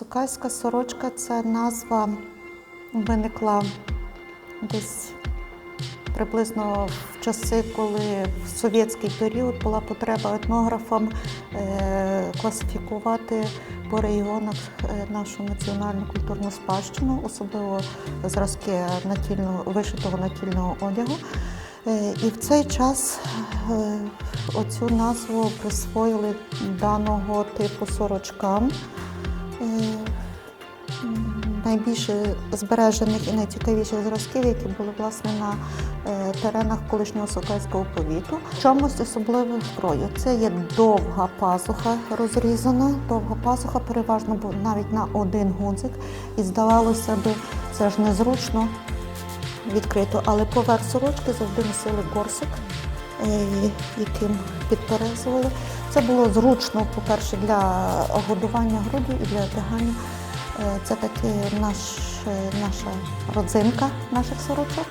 Сукайська сорочка це назва виникла десь приблизно в часи, коли в совєтський період була потреба етнографам е, класифікувати по регіонах е, нашу національну культурну спадщину, особливо зразки натільного вишитого натільного одягу. Е, І в цей час оцю назву присвоїли даного типу сорочкам. Найбільше збережених і найцікавіших зразків, які були власне на е, теренах колишнього Сокальського повіту. Чомусь особливе в крою. Це є довга пазуха розрізана, довга пазуха, переважно навіть на один гудзик. І здавалося би, це ж незручно відкрито, але поверх сорочки завжди носили горсик, е, яким підперезували. Це було зручно, по-перше, для годування груддю і для одягання. Е, Це таки наш, е, наша родзинка наших сорочок.